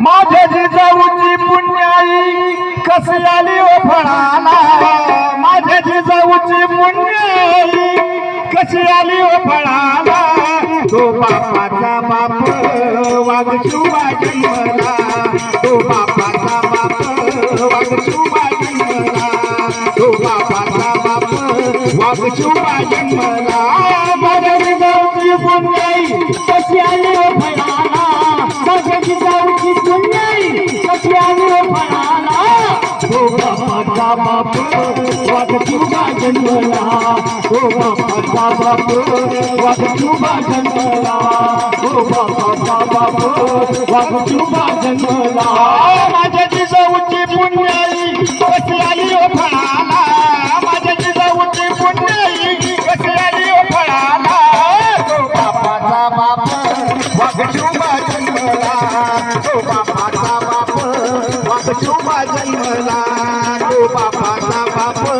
माझ्या जिजाऊची पुण्याई कशी आली ओ फळाला? माझ्या जिजाऊची पुण्याई कशी आली ओ फळाला? तो बापाचा बाप वाघ शुभा जन्मला. तो बापाचा बाप वाघ शुभा जन्मला. तो बापाचा बाप वाघ शुभा जन्मला. जन्मला तो बापाचा बाप वाघ जन्मला तो बापाचा बाप वाघ जन्मला माझ्या जिजाऊची पुण्याई कशी आली ओ फळाला माझ्या जिजाऊची पुण्याई कशी आली ओ फळाला बापाचा बाप जन्मला बापाचा बाप जन्मला बापाचा बाप.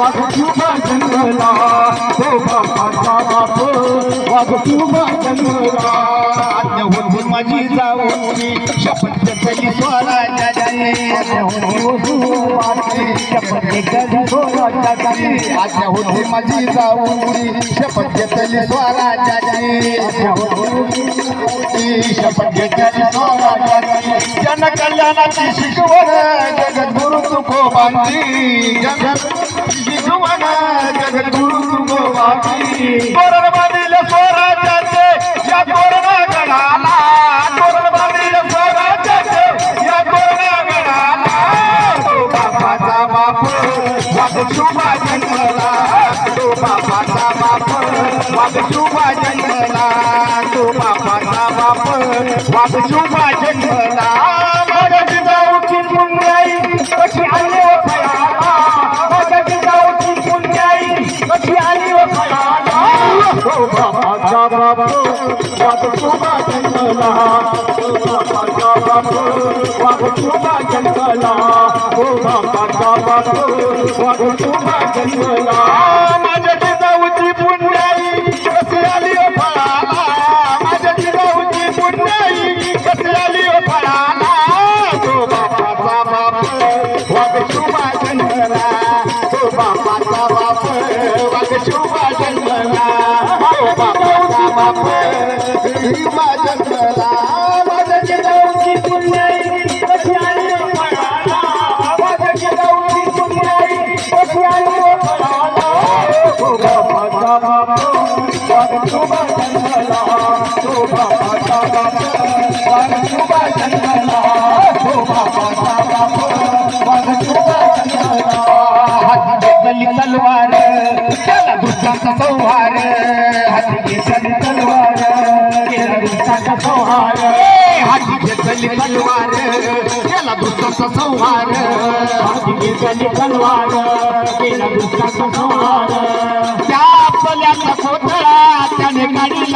तो बापाचा बाप आज्ञा माझी जाऊनी शपथ घेतली स्वराज्याने शपथ घेतली स्वराज्याने आज्ञा होती माझी जाऊनी शपथ घेतली स्वराज्याने शपथ घेतली जन कल्याणाची शिकवण जगद्गुरु तुकोबांची. जगत शिकवण जगद्गुरु तुकोबांची तोरण बांधिल स्वराज्याचे या तोरणा गडाला. तोरण बांधिल स्वराज्याचे या गडाला. तो बापाचा बाप वाघ शुभा जन्मला. तो बापाचा बाप शुभा जन्मला. तो बापाचा बाप शुभा बाबा जंगला ओ बाबा बाबा स्वागत बाबा जंगला माझ्या जिजाऊची पुण्याई कशी आली ओ फळाला माझ्या जिजाऊची पुण्याई कशी आली ओ फळाला ओ बाबा बाबा स्वागत बाबा जंगला ओ बाबा बाबा स्वागत बाबा जंगला ओ बाबा बाबा हिमा जंगला तलवार त्याला दुसऱ्याचा संहार. हाती घेतली तलवार त्याला दुसऱ्याचा संहार. हाती घेतली तलवार त्याला दुसऱ्याचा संहार. हाती घेतली तलवार त्याला दुसऱ्याचा संहार.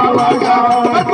Baba, Baba,